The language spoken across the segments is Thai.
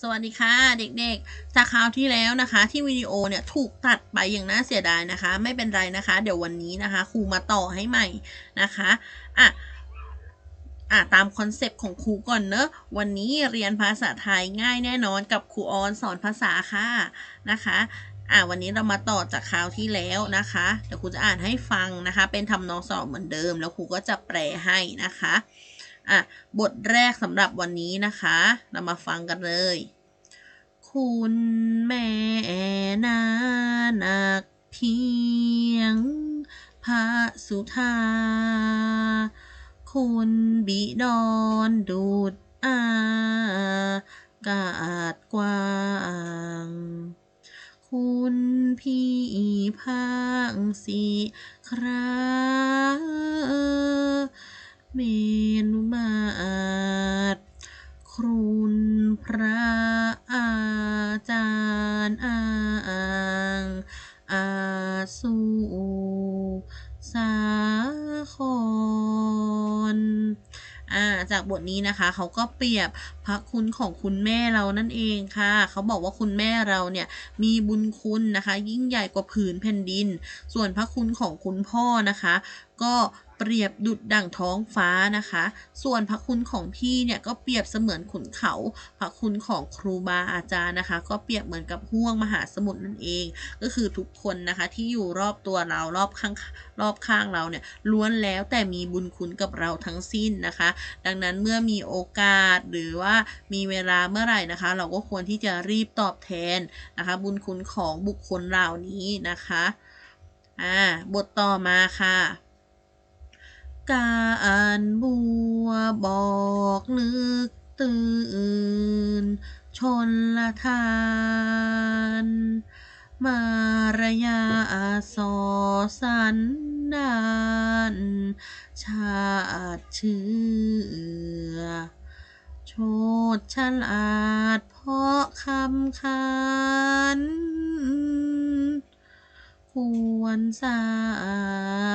สวัสดีค่ะเด็กๆ จากคราวที่แล้วนะคะ ที่วิดีโอเนี่ยถูกตัดไปอย่างน่าเสียดายนะคะ ไม่เป็นไรนะคะ เดี๋ยววันนี้นะคะครูมาต่อให้ใหม่นะคะอะอะตามคอนเซปต์ของครูก่อนเนอะวันนี้เรียนภาษาไทยง่ายแน่นอนกับครูออนสอนภาษาค่ะนะคะอะวันนี้เรามาต่อจากคราวที่แล้วนะคะเดี๋ยวครูจะอ่านให้ฟังนะคะ เป็นทำนองสอบเหมือนเดิม แล้วครูก็จะแปลให้นะคะ อะบทแรกสำหรับวันนี้นะคะ เรามาฟังกันเลย คุณแม่นานักเพียง พระสุธา คุณบิดอนดูดอากาศกว้างคุณพี่พังสีครา เมนุมาตรครุณพระอาจารย์อางอาสูสาครอ่าจากบทนี้นะคะ เขาก็เปรียบพระคุณของคุณแม่เรานั่นเองค่ะ เขาบอกว่าคุณแม่เราเนี่ยมีบุญคุณนะคะ ยิ่งใหญ่กว่าผืนแผ่นดิน ส่วนพระคุณของคุณพ่อนะคะ ก็เปรียบดุดดั่งท้องฟ้านะคะ ส่วนพระคุณของพี่เนี่ยก็เปรียบเสมือนขุนเขา พระคุณของครูบาอาจารย์นะคะ ก็เปรียบเหมือนกับห้วงมหาสมุทรนั่นเอง ก็คือทุกคนนะคะที่อยู่รอบตัวเรารอบข้างรอบข้างเราเนี่ยล้วนแล้วแต่มีบุญคุณกับเราทั้งสิ้นนะคะ ดังนั้นเมื่อมีโอกาสหรือว่ามีเวลาเมื่อไหร่นะคะ เราก็ควรที่จะรีบตอบแทนนะคะ บุญคุณของบุคคลเหล่านี้นะคะอ่าบทต่อมาค่ะการบัวบอกนึกตื่น ชนละทาน มารยาสอสันดา น ชาติเชื่อโชดฉลาดเพราะคำคัน ควรทรา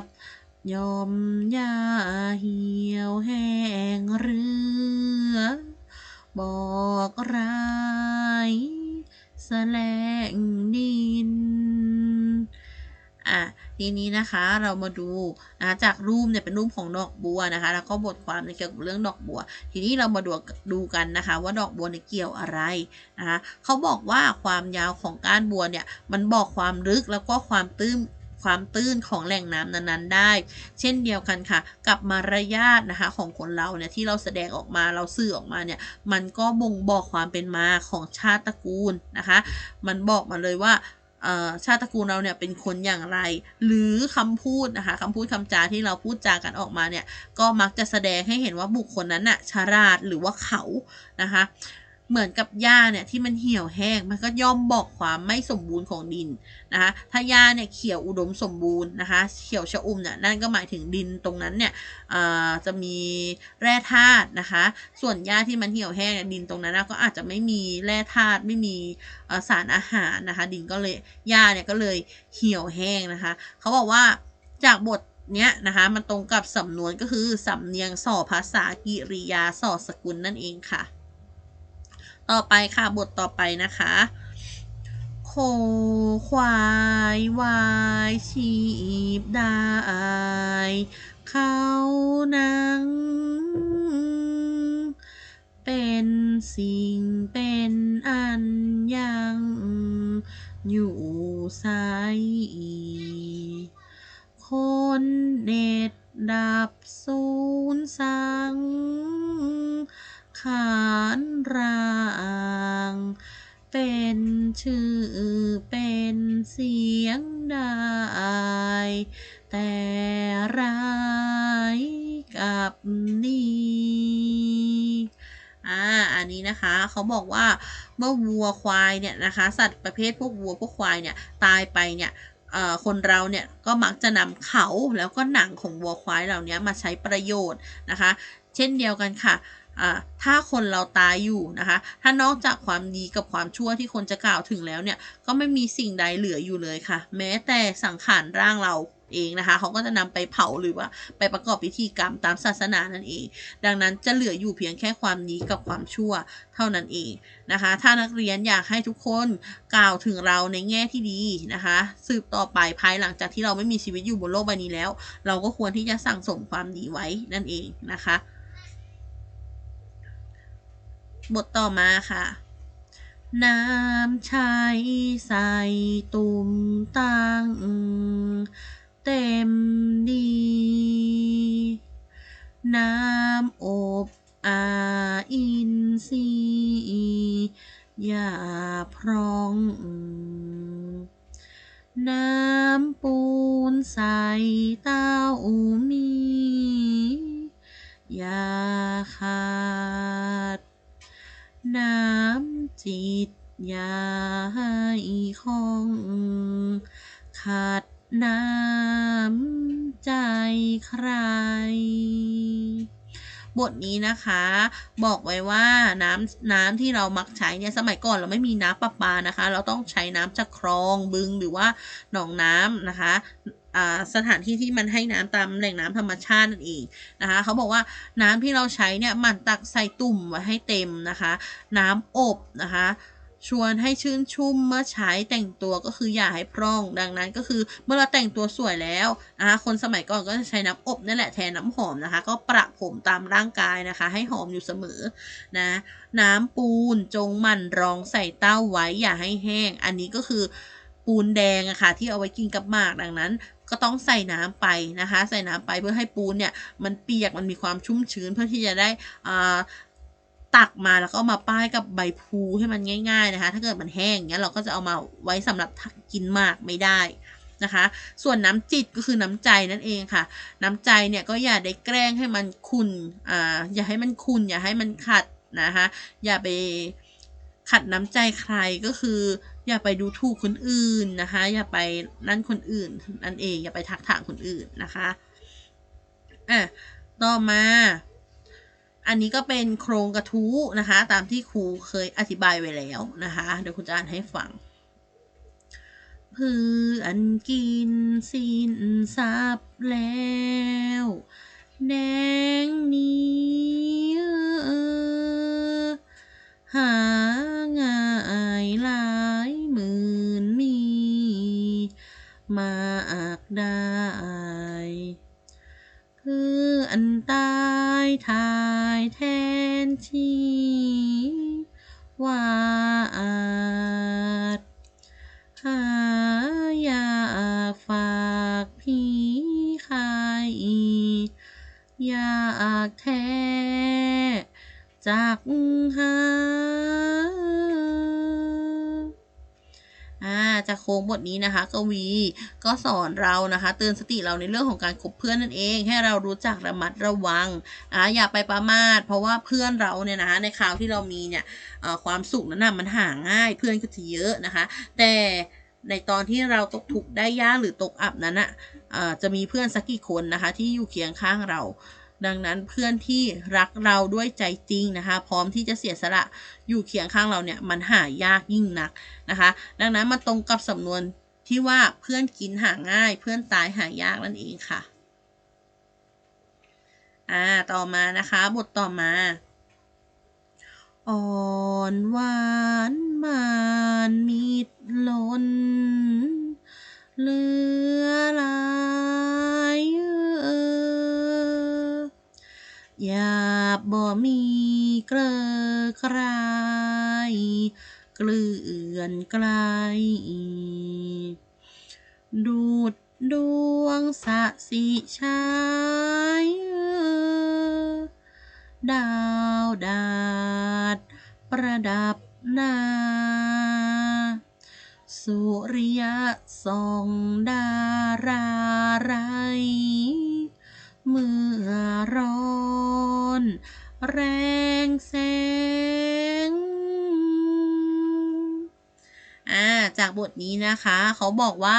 บยอมยาเหี่ยวแห้งเรือ บอกร้ายแสลงดิน อะ ทีนี้นะคะเรามาดูนะจากรูปเนี่ยเป็นรูปของดอกบัวนะคะ แล้วก็บทความในเกี่ยวกับเรื่องดอกบัว ทีนี้เรามาดูดูกันนะคะ ว่าดอกบัวเนี่ยเกี่ยวอะไรนะคะเขาบอกว่าความยาวของก้านบัวเนี่ยมันบอกความลึกแล้วก็ความตื้นความตื้นของแหล่งน้ำนั้นๆได้ เช่นเดียวกันค่ะ กับมารยาทนะคะของคนเราเนี่ยที่เราแสดงออกมาเราสื่อออกมาเนี่ยมันก็บ่งบอกความเป็นมาของชาติตระกูลนะคะ มันบอกมาเลยว่า ชาติตระกูลเราเนี่ยเป็นคนอย่างไร หรือคำพูดนะคะคำพูดคำจาที่เราพูดจากันออกมาเนี่ยก็มักจะแสดงให้เห็นว่าบุคคลนั้นน่ะฉลาดหรือว่าเขานะคะ เหมือนกับหญ้าเนี่ยที่มันเหี่ยวแห้ง มันก็ย่อมบอกความไม่สมบูรณ์ของดินนะคะ ถ้าหญ้าเนี่ยเขียวอุดมสมบูรณ์นะคะ เขียวชะอุ่มเนี่ยนั่นก็หมายถึงดินตรงนั้นเนี่ยจะมีแร่ธาตุนะคะ ส่วนหญ้าที่มันเหี่ยวแห้งดินตรงนั้นก็อาจจะไม่มีแร่ธาตุไม่มีสารอาหารนะคะ ดินก็เลยหญ้าเนี่ยก็เลยเหี่ยวแห้งนะคะเขาบอกว่าจากบทเนี้ยนะคะมันตรงกับสำนวนก็คือสำเนียงส่อภาษากิริยาส่อสกุลนั่นเองค่ะ ต่อไปค่ะบทต่อไปนะคะโคควายวายชีบได้เขานัง เป็นสิ่งเป็นอันยังอยู่ใสคนเด็ดดับสูญสังขานรา เป็นชื่อเป็นเสียงได้ แต่ร้ายกับดีอ่าอันนี้นะคะเขาบอกว่าเมื่อวัวควายเนี่ยนะคะ สัตว์ประเภทพวกวัวพวกควายเนี่ยตายไปเนี่ยคนเราเนี่ยก็มักจะนำเขาแล้วก็หนังของวัวควายเหล่านี้มาใช้ประโยชน์นะคะ เช่นเดียวกันค่ะ ถ้าคนเราตายอยู่นะคะ ถ้านอกจากความดีกับความชั่วที่คนจะกล่าวถึงแล้วเนี่ย ก็ไม่มีสิ่งใดเหลืออยู่เลยค่ะ แม้แต่สังขารร่างเราเองนะคะ เขาก็จะนำไปเผาหรือว่าไปประกอบพิธีกรรมตามศาสนานั่นเอง ดังนั้นจะเหลืออยู่เพียงแค่ความดีกับความชั่วเท่านั้นเองนะคะ ถ้านักเรียนอยากให้ทุกคนกล่าวถึงเราในแง่ที่ดีนะคะ สืบต่อไปภายหลังจากที่เราไม่มีชีวิตอยู่บนโลกใบนี้แล้ว เราก็ควรที่จะสั่งสมความดีไว้นั่นเองนะคะ บทต่อมาค่ะ น้ำชายใส่ตุ่มตังเต็มดี น้ำอบอาอินซีอย่าพร้อง น้ำปูนใส่เต้ามีอย่าขา จิตยาให้คองขาดน้ำใจใคร บทนี้นะคะ บอกไว้ว่าน้ำน้ำที่เรามักใช้เนี่ยสมัยก่อนเราไม่มีน้ำประปานะคะ เราต้องใช้น้ำจากคลองบึงหรือว่าหนองน้ำนะคะ สถานที่ที่มันให้น้ำตามแหล่งน้ำธรรมชาตินั่นเองนะคะเขาบอกว่าน้ำที่เราใช้เนี่ยมันตักใส่ตุ่มไว้ให้เต็มนะคะ น้ำอบนะคะชวนให้ชื่นชุ่มเมื่อใช้แต่งตัวก็คืออย่าให้พร่อง ดังนั้นก็คือเมื่อเราแต่งตัวสวยแล้วนะคะคนสมัยก่อนก็จะใช้น้ำอบนั่นแหละแทนน้ำหอมนะคะ ก็ประผมตามร่างกายนะคะ ให้หอมอยู่เสมอนะน้ำปูนจงมันรองใส่เต้าไว้อย่าให้แห้ง อันนี้ก็คือปูนแดงอะค่ะที่เอาไว้กินกับหมากดังนั้น ก็ต้องใส่น้ำไปนะคะ ใส่น้ำไปเพื่อให้ปูนเนี่ยมันเปียกมันมีความชุ่มชื้นเพื่อที่จะได้อ่าตักมาแล้วก็มาป้ายกับใบพูให้มันง่าย ๆนะคะ ถ้าเกิดมันแห้งอย่างเงี้ยเราก็จะเอามาไว้สำหรับกินมากไม่ได้นะคะ ส่วนน้ำจิตก็คือน้ำใจนั่นเองค่ะ น้ำใจเนี่ยก็อย่าได้แกล้งให้มันขุนอ่าอย่าให้มันขุนอย่าให้มันขัดนะคะ อย่าไป ขัดน้ำใจใครก็คือ อย่าไปดูถูกคนอื่นนะคะ อย่าไปนั่นคนอื่นนั่นเอง อย่าไปทักถางคนอื่นนะคะอะต่อมา อันนี้ก็เป็นโครงกระทู้นะคะ ตามที่ครูเคยอธิบายไว้แล้วนะคะ เดี๋ยวครูจะอ่านให้ฟังเพื่อนกินสิ้นซับแล้ว แดงนี้ ได้ คืออันตายทายแทนที่ว่า โค้งบทนี้นะคะ กวีก็สอนเรานะคะ เตือนสติเราในเรื่องของการคบเพื่อนนั่นเอง ให้เรารู้จักระมัดระวังอ่าอย่าไปประมาท เพราะว่าเพื่อนเราเนี่ยนะคะในคราวที่เรามีเนี่ยความสุขนั้นนะมันหาง่าย เพื่อนก็จะเยอะนะคะ แต่ในตอนที่เราตกทุกข์ได้ยากหรือตกอับนั้นอะจะมีเพื่อนสักกี่คนนะคะ ที่อยู่เคียงข้างเรา ดังนั้นเพื่อนที่รักเราด้วยใจจริงนะคะ พร้อมที่จะเสียสละอยู่เคียงข้างเราเนี่ยมันหายากยิ่งนักนะคะ ดังนั้นมันตรงกับสำนวนที่ว่าเพื่อนกินหาง่าย เพื่อนตายหายากนั่นเองค่ะอ่าต่อมานะคะ บทต่อมาอ่อนหวานมานมิดล้นเลือ หยาบบ่มีเกลอใครเกลื่อนไกล ดูดดวงสะสิชายดาวดาด ประดับหน้าสุริยะส่องดา จากบทนี้นะคะ เขาบอกว่า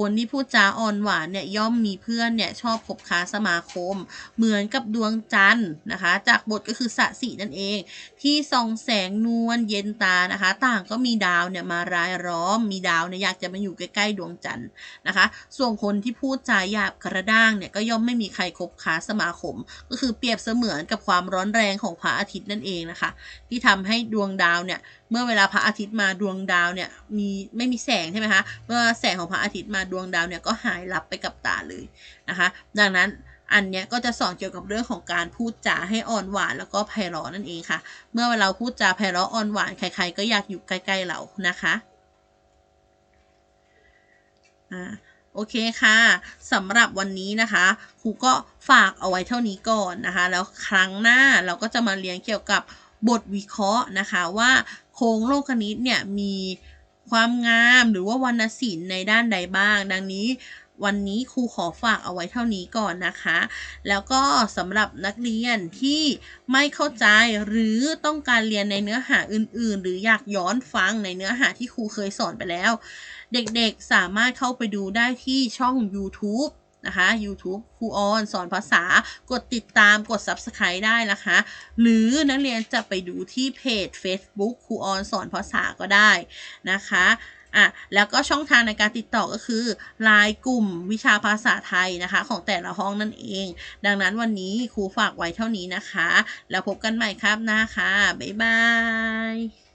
คนที่พูดจาอ่อนหวานเนี่ยย่อมมีเพื่อนเนี่ยชอบคบค้าสมาคม เหมือนกับดวงจันทร์นะคะ จากบทก็คือสะสีนั่นเอง ที่ส่องแสงนวลเย็นตานะคะ ต่างก็มีดาวเนี่ยมารายล้อม มีดาวเนี่ยอยากจะมาอยู่ใกล้ๆดวงจันทร์นะคะ ส่วนคนที่พูดจาหยาบกระด้างเนี่ยก็ย่อมไม่มีใครคบค้าสมาคม ก็คือเปรียบเสมือนกับความร้อนแรงของพระอาทิตย์นั่นเองนะคะ ที่ทำให้ดวงดาวเนี่ยเมื่อเวลาพระอาทิตย์มาดวงดาวเนี่ยมีไม่มีแสงใช่ไหมคะเมื่อแสงของพระอาทิตย์มาดวงดาวเนี่ยก็หายลับไปกับตาเลยนะคะ ดังนั้นอันเนี้ยก็จะสอนเกี่ยวกับเรื่องของการพูดจาให้อ่อนหวานแล้วก็ไพเราะนั่นเองค่ะ เมื่อเราพูดจาไพเราะอ่อนหวานใคร ๆ ก็อยากอยู่ใกล้ๆเรานะคะอ่าโอเคค่ะสำหรับวันนี้นะคะครูก็ฝากเอาไว้เท่านี้ก่อนนะคะ แล้วครั้งหน้าเราก็จะมาเรียนเกี่ยวกับบทวิเคราะห์นะคะว่าโครงโลกคณิตเนี่ยมี ความงามหรือว่าวรรณศิลป์ในด้านใดบ้าง ดังนี้วันนี้ครูขอฝากเอาไว้เท่านี้ก่อนนะคะ แล้วก็สำหรับนักเรียนที่ไม่เข้าใจหรือต้องการเรียนในเนื้อหาอื่น ๆ หรืออยากย้อนฟังในเนื้อหาที่ครูเคยสอนไปแล้ว เด็กๆสามารถเข้าไปดูได้ที่ช่อง YouTube นะคะ YouTube ครูออนสอนภาษากดติดตามกด Subscribe ได้นะคะ หรือนักเรียนจะไปดูที่เพจ Facebook ครูออนสอนภาษาก็ได้นะคะอะแล้วก็ช่องทางในการติดต่อก็คือไลน์กลุ่มวิชาภาษาไทยนะคะ ของแต่ละห้องนั่นเอง ดังนั้นวันนี้ครูฝากไว้เท่านี้นะคะ แล้วพบกันใหม่ครับหน้าค่ะ บ๊ายบาย